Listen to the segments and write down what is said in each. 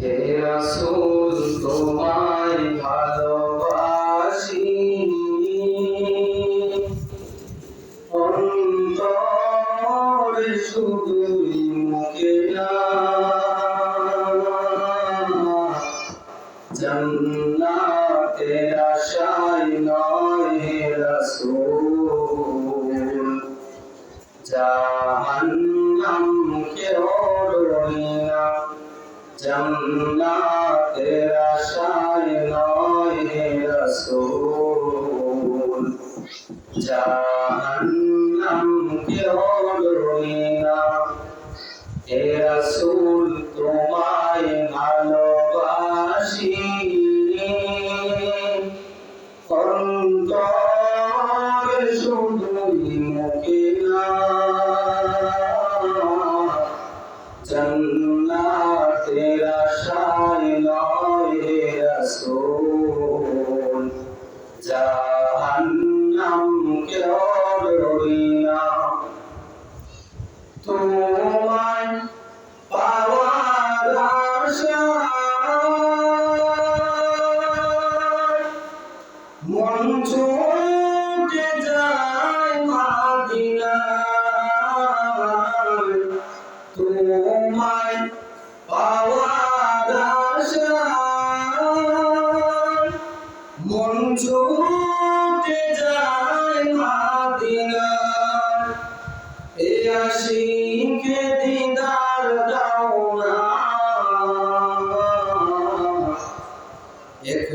হে রাসূল তোমায় ভালোবাসি। অন্তরে শুধুই মুখে না জান্নাতের আশায় নয় হে রাসূল। জাহান্নাম জান্নাতের আশায় নয় রাসূল। জাহান্নাম কেউ ডরি না। হে রাসূল তোমায় ভালোবাসি জাহান্নাম কেউ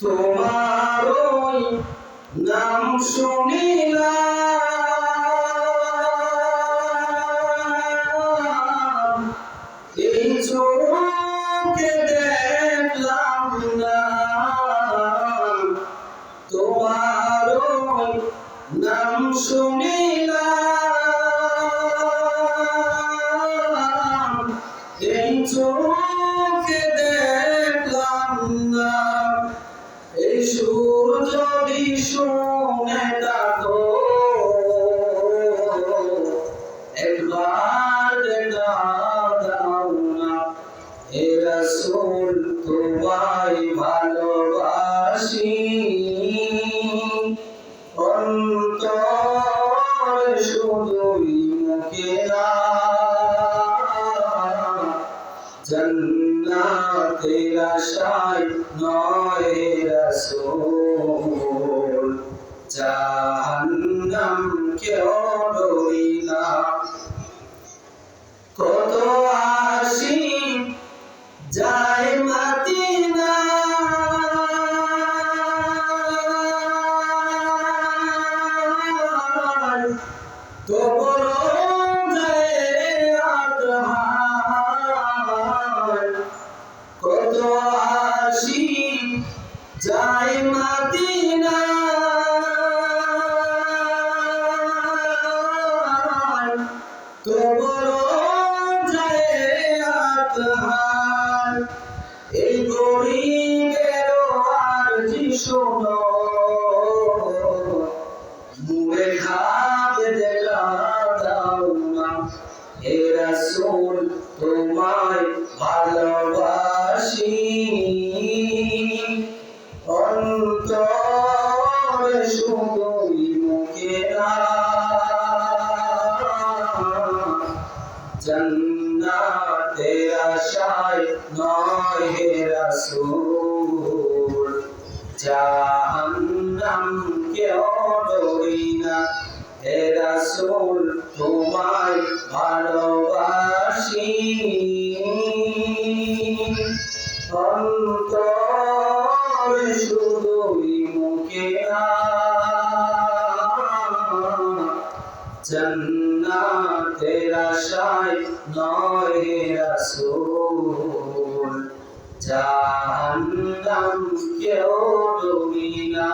তোমার নাম শুনিলাম। এই চোখে না। তোমার নাম শুনিলাম। এই চোখে তোমায় ভালোবাসি। অন্তর শুধুই জাহান্নাম কেউ না আদহার এই দেখা দাও না। হে রাসূল তোমায় ভালোবাসি। অন্তরে আশায় নয় হে রাসূল। জাহান্নাম না। হে রাসূল তোমায় ভালোবাসি। আশায় নয় রাসূল। জাহান্নাম কেউ ডুবি না।